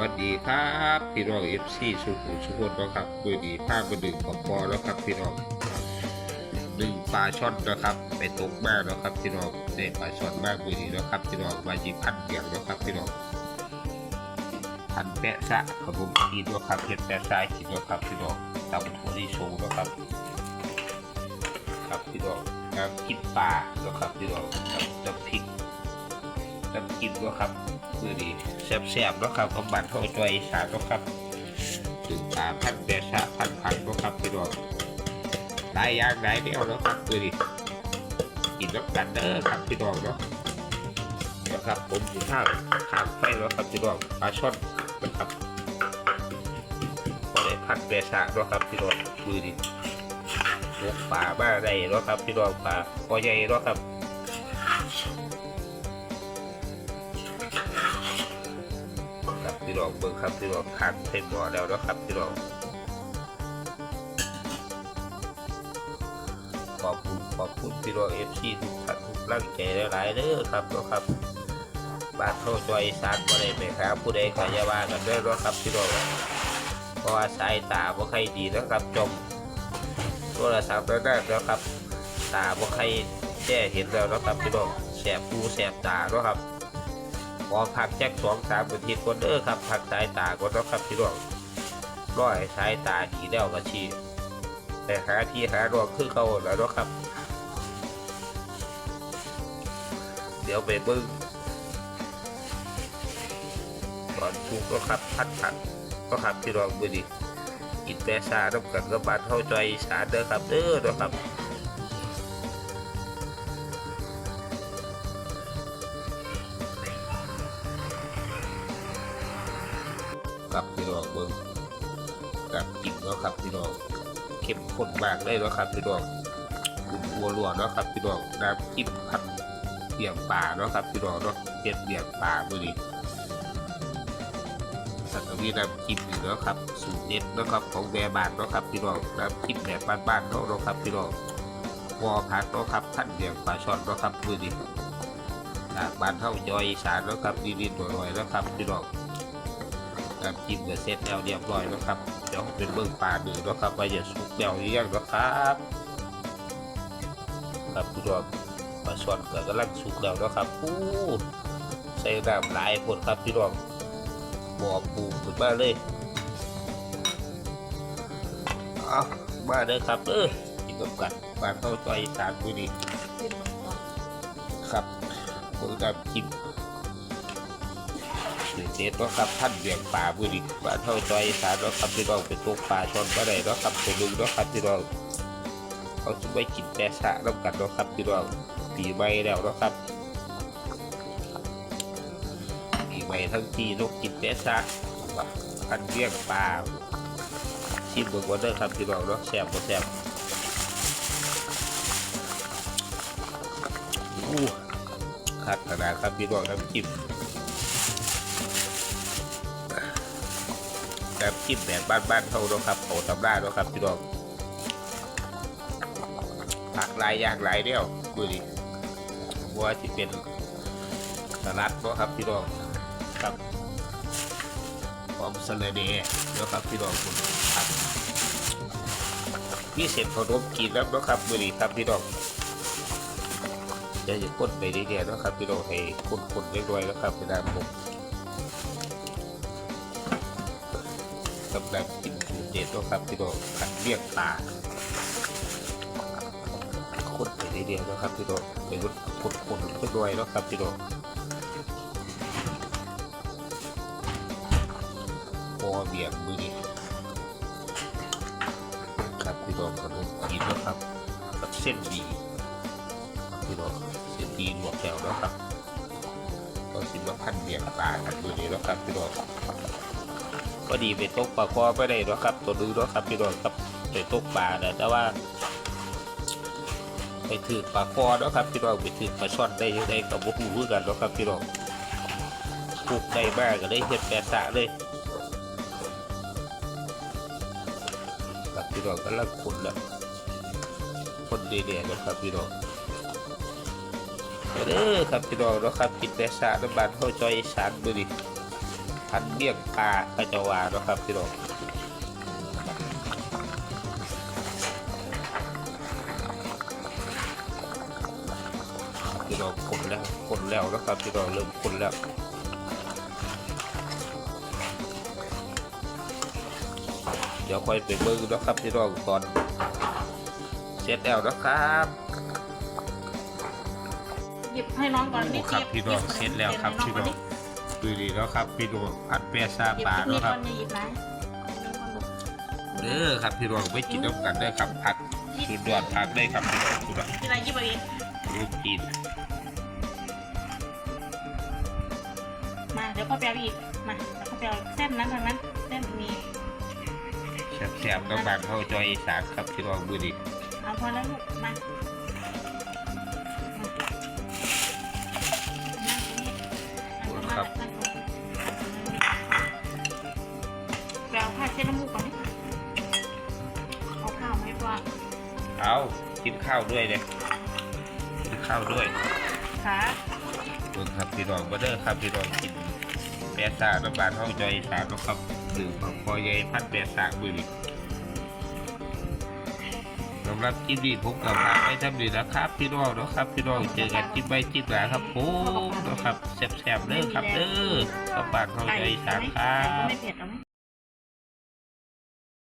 วัสดีครับพี่น้องเอฟซีสุขุมสุขนนะครับมือดีภาพมาดึงของปอแล้วครับพี่น้องดึงปลาช่อนนะครับ ไปตกมาแล้วครับพี่น้องได้ปลาช่อนมากมือดีแล้วครับพี่น้องมาจีพันเบียงแล้วครับพี่น้องพันแปะซะขนมกินแล้วครับเห็ดแปะซะกินแล้วครับพี่น้องตำถั่วลิสงแล้วครับ ครับพี่น้องน้ำกินปลาแล้วครับพี่น้องกับน้ำพริก น้ำกินแล้วครับมือดีแซ่บๆแล้วครับกับบัตรเท่าจอยสามแล้วครับถึงปลาพันแปะซะพันพันแล้วครับพี่น้องหลายอย่างหลายแนวแล้วครับมือดีกินแล้วกันเด้อครับพี่น้องเนาะนะครับผมอยู่ข้างข้างไฟแล้วครับพี่น้องปลาช่อนนะครับพอได้พันแปะซะแล้วครับพี่น้องมือดีลูกป่าบ้าได้แล้วครับพี่น้องป่าพอใหญ่แล้วครับ พี่น้องเบิ่งครับพี่น้องขันเต็มหม้อแล้วนะครับพี่น้องขอบคุณขอบคุณพี่น้องเอฟซีทุกท่านทุกร่างใจหลายๆเด้อครับนะครับบานเข้าจอยสานบ่ได้ไหมครับผู้ใดขายาว่ากันด้อเนะครับพี่น้องเพราะว่าสายตาบ่ใค่อยดีนะครับจมโทรศัพท์ได้แล้วครับ ตาบ่ใครแจ้เห็นแล้วนะครับพี่น้องแสบหูแสบตาเนาะครับ พอพักแจ็คสองสามอาทิตย์ก่อนเด้อครับพักสายตาก่อนนะครับพี่น้องร้อยสายตาดีแล้วก็ชีแต่หาที่หารองคือเขาแล้วนะครับ เดี๋ยวไปบิ้งก่อนถูกเนะครับพัดผัดเนาะครับพี่น้องมือดีกินแปซาน้ำกันกับานเท่าใจสาเด้อครับเด้อเด้อครับ เบิ่งกับกินเนาะครับพี่น้องเข้มข้นมากเลยเนาะครับพี่น้องคุณัวรัวเนาะครับพี่น้องน้ำจิ้มผัดเบี่ยงป่าเนาะครับพี่น้องเนาะเผ็ดเบี่ยงป่ามื้อนี้สักวีน้ำจิ้มอีกแล้วครับสูตรเด็ดนะครับของแม่บ้านเนาะครับพี่น้องน้ำจิ้มแบบบ้านๆเนาะครับพี่น้องวอพักเนาะครับท่านเดียงปลาช่อนเนาะครับมือดีจากบ้านเท่าจอยสานเนาะครับดีๆหน่อยๆเนาะครับพี่น้อง น้ำจิ้มก็เสร็จแล้วเรียบร้อยแล้วครับเดี๋ยวเป็นเบื้องปลาดูเนาะครับว่าจะสุกแล้วหรือยังนะครับครับพี่น้องปลาช่อนก็กำลังสุกแล้วนะครับอู้ใส่น้ำหลายคนครับพี่น้องบ่อปูขึ้นมาเลยเอามาเด้อครับเออกินกับกันบ้าเข้าใจอยสานมือนี้ครับมือกับ กินเด็ดเนาะครับท่านเลี้ยงปลามือนี้บ้าเข้าใจอยสานเนาะครับพี่น้องไปตกปลาชนก็ได้เนาะครับไปลุงเนาะครับพี่น้องเขาจะไม่กินแต่สะน้ำกันเนาะครับพี่น้องปีใหม่แล้วเนาะครับปีใหม่ทั้งทีนกกินแปะซะพันเลี้ยงปลาชิมเบิ่งก่อนเด้อครับพี่น้องเนาะแซ่บบ่แซ่บอู้คักขนาดครับพี่น้องน้ำจิ้ม น้ำจิ้มแบบบ้านๆเขาเนาะครับเขาตำราเนาะครับพี่น้องผักหลายอย่างหลายเดียวดูดิว่าที่เป็นสลัดเนาะครับพี่น้องครับพร้อมสลัดเดย์นะครับพี่น้องคุณครับพี่เสร็จขนมกินแล้วนะครับมือนี้ครับพี่น้องจะจะก้นไปเรื่อยๆนะครับพี่น้องให้คุ้นๆเล็กน้อยนะครับเป็นน้ำผม กำลังกินสูตรเด็ดนะครับพี่น้องขัดเรียกปลาคนไปเรื่อยๆนะครับพี่น้องเป็นรถคนๆเล็กน้อยนะครับพี่น้องพอเบียงมือนี้ครับพี่น้องขนมกินแล้วครับกับเส้นดีพี่น้องเส้นดีลวกแก้วแล้วครับก็สิมาพันเบียงปลากันมือนี้แล้วครับพี่น้อง ก็ดีไปตกปลาคอไม่ได้แล้วครับ ตัวดูแล้วครับพี่น้องครับไปตกปลานะแต่ว่า ไปถือปลาคอแล้วครับพี่น้องไปถือปลาช่อนได้ยังไงกับบุหูคือกันแล้วครับพี่น้องปลูกได้มากก็ได้เห็ดแปะสะเลยครับพี่น้องกำลังคนละคนดีๆนะครับพี่น้องเด้อครับพี่น้องเนาะครับกินแต่สาน้ำบานเข้าจอยสานมือดิ พันเมี่ยงปลาพระเจาวาเนาะครับพี่น้องพี่น้องคนแล้วคนแล้วนะครับพี่น้องเริ่มคนแล้วเดี๋ยวค่อยไปเบิ่งเนาะครับพี่น้องก่อนเสร็จแล้วนะครับหยิบให้น้องก่อนโอ้นี่ครับพี่น้องเสร็จแล้วครับพี่น้อง ดูดีแล้วครับพี่น้องผัดเปียซาหยิบปลานี่เนาะคก่รัอบนนี่หยิบนะเด้อครับพี่น้องไม่กินน้ำกันได้อครับผักสุดยอดผักได้ครับพี่น้องสุดยอดที่ไรหยิบเอาเองลูกกินมาเดี๋ยวพ่อแปลอีกมาเดี๋ยวพ่อแปลเส้นนั้นทางนั้นเส้นมีแซ่บๆน้ำบานเข้าจอยอีสานครับพี่น้องมือดีเอาพอแล้วลูกมา กินข้าวด้วยเลยกินข้าวด้วยขาเบิ่งครับพี่น้องมาเด้อครับพี่น้องกินเปียซาน้ำบานเข้าจอยอีสานเนาะครับดื่มของพอใหญ่พัดเปียซามือดีสำหรับคลิปนี้ผมกับมาไม่ทำดีนะครับ พี่น้องนะครับพี่น้องเจอกันคลิปใบคลิปหน้าครับผมนะครับแซ่บๆเด้อครับเด้อกับบ้านเข้าใจอีสานครัก็บ